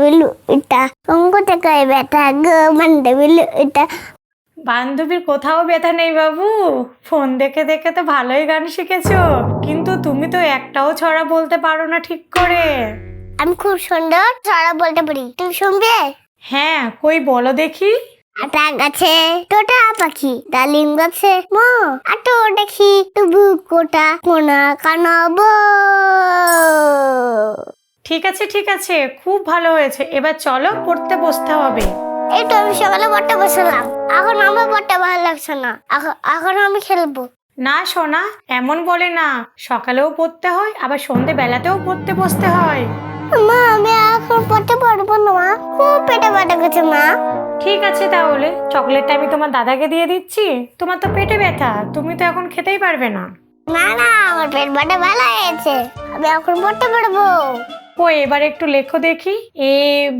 বিলু এটা কোথায় ব্যথা গো মন্ডে বিলু এটা বান্ধবীর কোথাও ব্যথা নেই বাবু ফোন দেখে দেখে তো ভালোই গান শিখেছো কিন্তু তুমি তো একটাও ছড়া বলতে পারো না ঠিক করে আমি খুব সুন্দর ছড়া বলতে পারি তুমি শুনবে হ্যাঁ কই বলো দেখি আটা গাছে টোটা পাখি ডালিম গাছে ম আটো দেখি তবু কোটা কোনা কানাবো ঠিক আছে ঠিক আছে খুব ভালো হয়েছে। এবার চলো পড়তে বসতে হবে। এই তো আমি সকালে পড়তে বসলাম। এখন আমার পড়তে ভালো লাগছে না। এখন- এখন আমি খেলব। না সোনা এমন বলে না। সকালেও পড়তে হয় আবার সন্ধে বেলাতেও পড়তে বসতে হয়। মা আমি এখন পড়তে পারব না মা। খুব পেটে ব্যথা করছে মা। ঠিক আছে তাহলে চকলেটটা আমি তোমার দাদাকে দিয়ে দিচ্ছি। তোমার তো পেটে ব্যথা তুমি তো এখন খেতেই পারবে না। না না আমার পেট ব্যথা ভালো হয়েছে। আমি এখন পড়তে পারব। ও এবার একটু লেখো দেখি। এ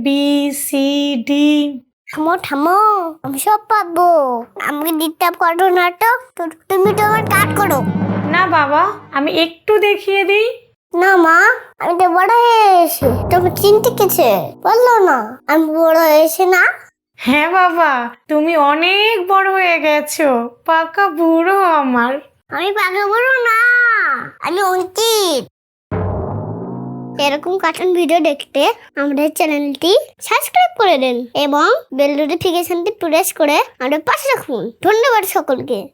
বি সি ডি থামো থামো আমি সব পাবো আমাকে ডিস্টার্ব করো না তো তু- তুমি তো আমার কাট করো। না বাবা আমি একটু দেখিয়ে দিই। না মা আমি তো বড় হয়েছি তুমি চিনতে গেছে বলল না আমি বড় হয়েছি না? হ্যাঁ বাবা তুমি অনেক বড় হয়ে গেছো। পাকা বুড়ো আমার। আমি পাগল বড় না আমি অঙ্কিত এরকম কার্টুন ভিডিও দেখতে আমাদের চ্যানেলটি সাবস্ক্রাইব করে দিন এবং বেল নোটিফিকেশনটি প্রেস করে আমাদের পাশে রাখুন। ধন্যবাদ সকলকে।